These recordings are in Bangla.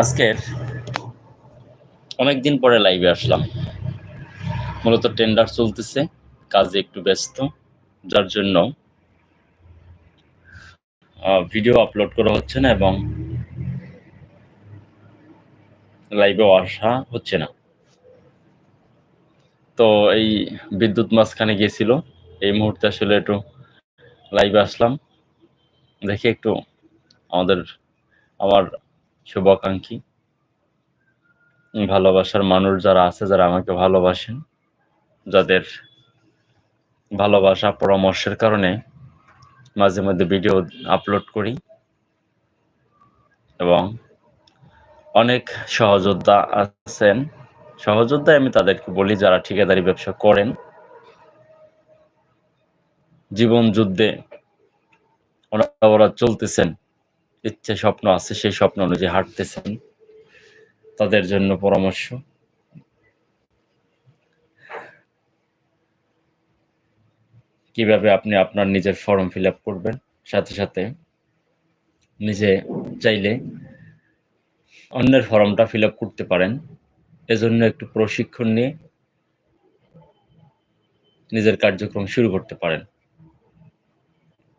আজকের অনেকদিন পরে লাইভে আসলাম। মূলত টেন্ডার চলতেছে, কাজে একটু ব্যস্ত, যার জন্য ভিডিও আপলোড করা হচ্ছে না এবং লাইভেও আসা হচ্ছে না। তো এই বিদ্যুৎ মাঝখানে গিয়েছিল, এই মুহূর্তে আসলে একটু লাইভে আসলাম। দেখি একটু আমাদের আমার শুভাকাঙ্ক্ষী। ভালোবাসার মানুষ যারা আছে, যারা আমাকে ভালোবাসেন, যাদের ভালোবাসা পরামর্শের কারণে মাঝে মধ্যে ভিডিও আপলোড করি এবং অনেক সহযোদ্ধা আছেন। সহযোদ্ধা আমি তাদেরকে বলি যারা ঠিকাদারি ব্যবসা করেন। জীবন যুদ্ধে ওনারা চলতেছেন। ইচ্ছে, স্বপ্ন আছে, সেই স্বপ্ন অনুযায়ী হাঁটতেছেন। তাদের জন্য পরামর্শ। কীভাবে আপনি আপনার নিজের ফর্ম ফিল করবেন? সাথে সাথে নিজে চাইলে অন্যের ফর্মটা ফিল করতে পারেন। এজন্য একটু প্রশিক্ষণ নিয়ে নিজের কার্যক্রম শুরু করতে পারেন।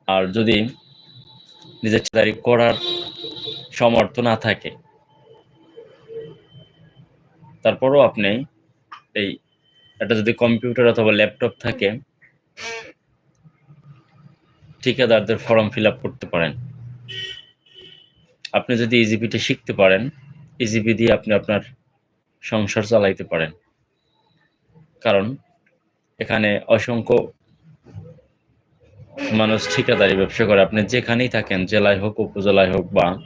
আর যদি নিজের তারিখ করার সমর্থ না থাকে। তারপরও আপনি এই একটা যদি কম্পিউটার অথবা ল্যাপটপ থাকে, ঠিকাদারদের ফর্ম ফিল করতে পারেন। আপনি যদি ইজিপিটা শিখতে পারেন ইজিপি দিয়ে আপনি আপনার সংসার চালাইতে পারেন। কারণ এখানে অসংখ্য মানুষ ঠিকাদারি, ব্যবসা করে। আপনি যেখানেই থাকেন, জেলায় হোক, উপজেলায় হোক বা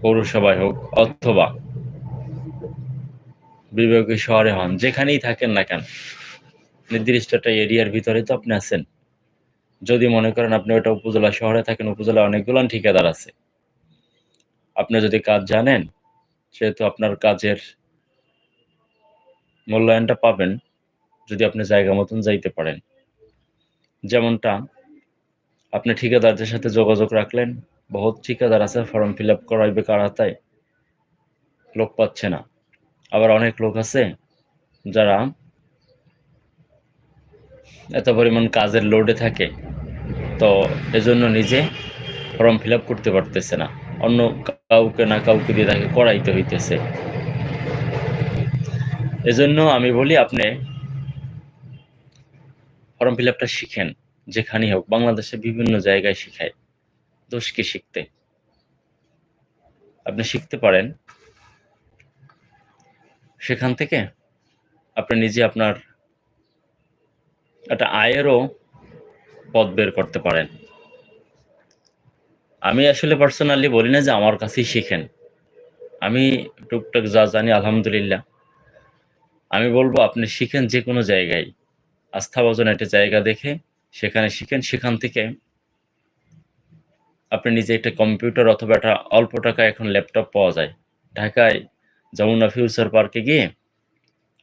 পৌরসভায় হোক অথবা বিভাগীয় শহরে হন, যেখানেই থাকেন না কেন, নির্দিষ্ট একটা এরিয়ার ভিতরে তো আপনি আছেন। যদি মনে করেন আপনি ওটা উপজেলা শহরে থাকেন, উপজেলায় অনেকগুলো ঠিকাদার আছে। আপনি যদি কাজ জানেন, সেহেতু আপনার কাজের মূল্যায়নটা পাবেন, যদি আপনি জায়গা মতন যাইতে পারেন। যেমনটা আপনি ঠিকাদারদের সাথে যোগাযোগ রাখলেন, বহুত ঠিকাদার আছে ফর্ম ফিল আপ করাইবে কারাতায় লোক পাচ্ছে না। আবার অনেক লোক আছে যারা এত পরিমাণ কাজের লোডে থাকে, তো এজন্য নিজে ফর্ম ফিল করতে পারতেছে না। অন্য কাউকে না কাউকে দিয়ে তাকে করাইতে হইতেছে। এজন্য আমি বলি আপনি ফর্ম ফিল আপটা শিখেন, যেখানেই হোক বাংলাদেশে বিভিন্ন জায়গায় শিখায়। দোষকে শিখতে? আপনি শিখতে পারেন। সেখান থেকে আপনি নিজে আপনার একটা আয়েরও পথ বের করতে পারেন। আমি আসলে পার্সোনালি বলি না যে আমার কাছেই শিখেন। আমি টুকটাক যা জানি, আলহামদুলিল্লাহ। আমি বলব আপনি শিখেন যে কোনো জায়গায়। আস্থাভাজন একটা জায়গা দেখে সেখানে শিখেন। সেখান থেকে আপনি নিজে একটা কম্পিউটার অথবা একটা অল্প টাকা এখন ল্যাপটপ পাওয়া যায়। ঢাকায় যমুনা ফিউচার পার্কে গিয়ে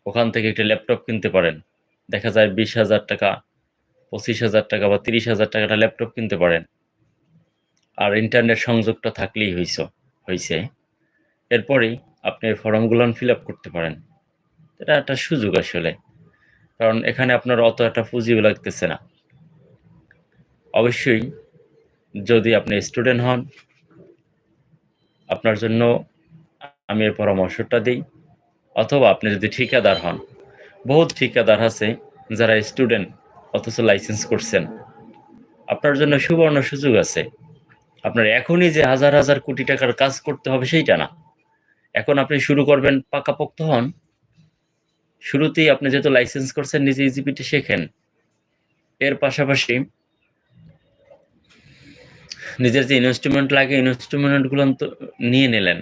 ওখান থেকে একটা ল্যাপটপ কিনতে পারেন। দেখা যায় বিশ হাজার টাকা, পঁচিশ হাজার টাকা বা তিরিশ হাজার টাকাটা ল্যাপটপ কিনতে পারেন। আর ইন্টারনেট সংযোগটা থাকলেই হইছ হয়েছে এরপরেই আপনি ফর্মগুলো ফিল আপ করতে পারেন। এটা একটা সুযোগ আসলে। কারণ এখানে আপনার অত একটা পুঁজিও লাগতেছে না। অবশ্যই যদি আপনি স্টুডেন্ট হন, আপনার জন্য আমি এর পরামর্শটা দিই, অথবা আপনি যদি ঠিকাদার হন, বহুত ঠিকাদার আছে যারা স্টুডেন্ট অথচ লাইসেন্স করছেন। আপনার জন্য সুবর্ণ সুযোগ আছে। আপনার এখনই যে হাজার হাজার কোটি টাকার কাজ করতে হবে সেইটা না। এখন আপনি শুরু করবেন পাকাপোক্ত হন শুরুতেই আপনি যেহেতু লাইসেন্স করছেন, নিজে ইজিপিটি শেখেন। এর পাশাপাশি নিজের যে ইনস্ট্রুমেন্ট লাগে ইনস্ট্রুমেন্টগুলো নিয়ে নিলেন।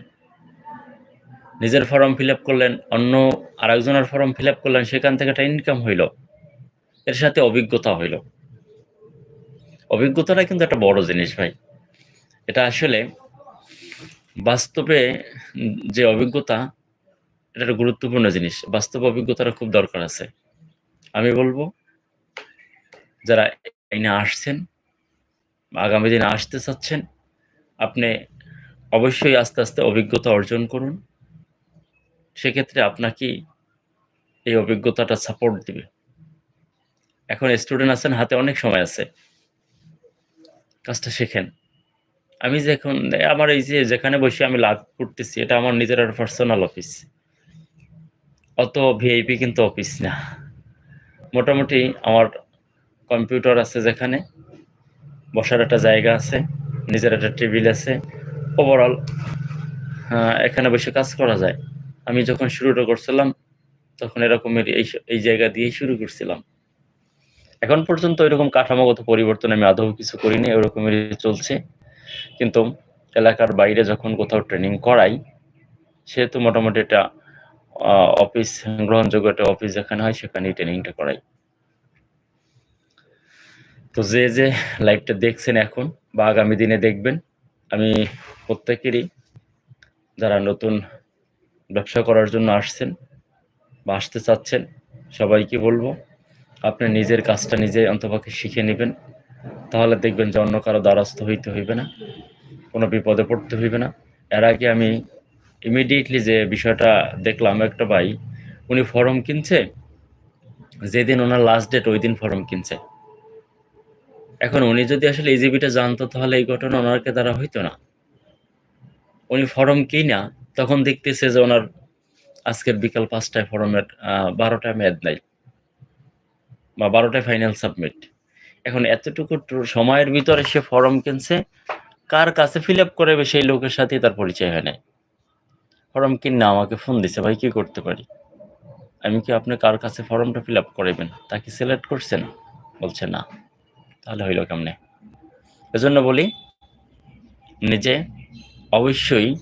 নিজের ফর্ম ফিল করলেন, অন্য আরেকজনের ফর্ম ফিল করলেন, সেখান থেকে একটা ইনকাম হইল। এর সাথে অভিজ্ঞতা হইল। অভিজ্ঞতাটা কিন্তু একটা বড় জিনিস ভাই। এটা আসলে বাস্তবে যে অভিজ্ঞতা এটা গুরুত্বপূর্ণ জিনিস বাস্তব অভিজ্ঞতাটা খুব দরকার আছে আমি বলব যারা এনে আসছেন আগামী দিনে আসতে চাচ্ছেন আপনি অবশ্যই আস্তে, আস্তে অভিজ্ঞতা অর্জন করুন। সেক্ষেত্রে আপনাকেই এই অভিজ্ঞতাটা সাপোর্ট দিবে। এখন স্টুডেন্ট আছেন, হাতে অনেক সময় আছে। কাজটা শেখেন। আমি যে এখন আমার এই যে যেখানে বসে আমি লাভ করতেছি, এটা আমার নিজের পার্সোনাল অফিস। অত ভিআইপি কিন্তু অফিস না। মোটামুটি আমার কম্পিউটার আছে যেখানে, বসার একটা জায়গা আছে, নিজের একটা টেবিল আছে। ওভারঅল আ এখানে বসে কাজ করা যায়। আমি যখন শুরুটা করছিলাম, তখন এরকমের এই এই জায়গা দিয়েই শুরু করছিলাম। এখন পর্যন্ত ঐরকম কাঠামোগত পরিবর্তন আমি আদৌ কিছু করিনি। ওরকমেরই চলছে। কিন্তু এলাকার বাইরে যখন কোথাও ট্রেনিং করাই, সেহেতু মোটামুটি এটা অফিস গ্রহণযোগ্য একটা অফিস যেখানে হয় সেখানেই ট্রেনিংটা করাই। তো যে, যে লাইভটা দেখছেন এখন বা আগামী দিনে দেখবেন, আমি প্রত্যেকেরই যারা নতুন ব্যবসা করার জন্য আসছেন বা আসতে চাচ্ছেন, সবাইকে বলব আপনি নিজের কাজটা নিজে অন্তপক্ষে শিখে নেবেন তাহলে দেখবেন যে অন্য কারও দ্বারস্থ হইতে হইবে না। কোনো বিপদে পড়তে হইবে না। এর আগে আমি ইমিডিয়েটলি যে বিষয়টা দেখলাম একটা ভাই, উনি ফর্ম কিনছে। যেদিন ওনার লাস্ট ডেট ওই দিন ফর্ম কিনছে। এখন উনি যদি আসলে ইজিবিটা জানতো তাহলে এই ঘটনা ওনারকে দ্বারা হইতো না। উনি ফর্ম কিনা তখন দেখতেছে যে ওনার আজকের বিকাল ৫ টায় ফর্মের আ ১২ টায় মেয়াদ নাই। বা বারোটায় ফাইনাল সাবমিট। এখন এতটুকু সময়ের ভিতরে সে ফর্ম কিনছে, কার কাছে ফিল আপ করাবে সেই লোকের সাথেই তার পরিচয় হয় নাই। ফর্ম কিনা আমাকে ফোন দিছে, "ভাই কি করতে পারি?" আমি কি আপনি কার কাছে ফর্মটা ফিল আপ করাইবেন? তা কি সিলেক্ট করছেন? বলছে, "না।" তাহলে হইল কেমনে? এজন্য বলি, নিজে অবশ্যই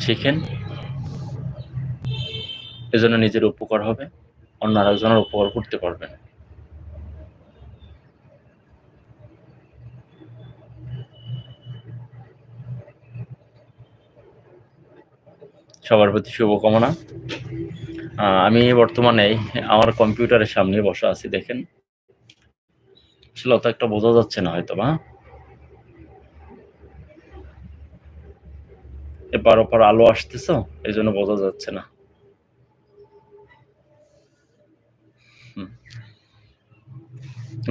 শিখেন। এজন্য নিজের উপকার হবে। অন্য আরেকজনের উপকার করতে পারবেন। সবার প্রতি শুভকামনা। আমি বর্তমানে আমার কম্পিউটারের সামনে বসা আছি, দেখেন। আসলে অত একটা বোঝা যাচ্ছে না হয়তো বা এপার ওপার আলো আসতেছ, এই জন্য বোঝা যাচ্ছে না।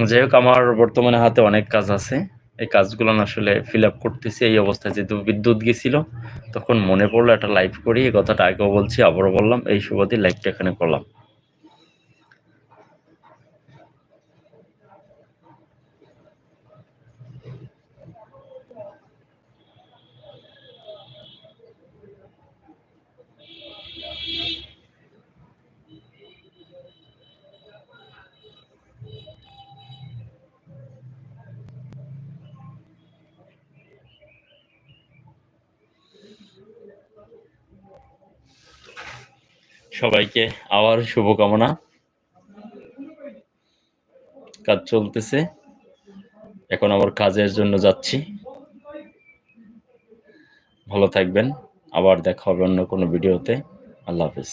যাই হোক, আমার বর্তমানে হাতে অনেক কাজ আছে। এই কাজগুলান আসলে ফিল আপ করতেছি। এই অবস্থায় যেহেতু বিদ্যুৎ গেছিল, তখন মনে পড়ল একটা লাইভ করি। এই কথাটা আগেও বলছি, আবারও বললাম। এই সুবাদে লাইভটা এখানে করলাম। সবাইকে আবার শুভকামনা। কাজ চলতেছে। এখন আবার কাজের জন্য যাচ্ছি। ভালো থাকবেন। আবার দেখা হবে অন্য কোনো ভিডিওতে। আল্লাহ হাফেজ।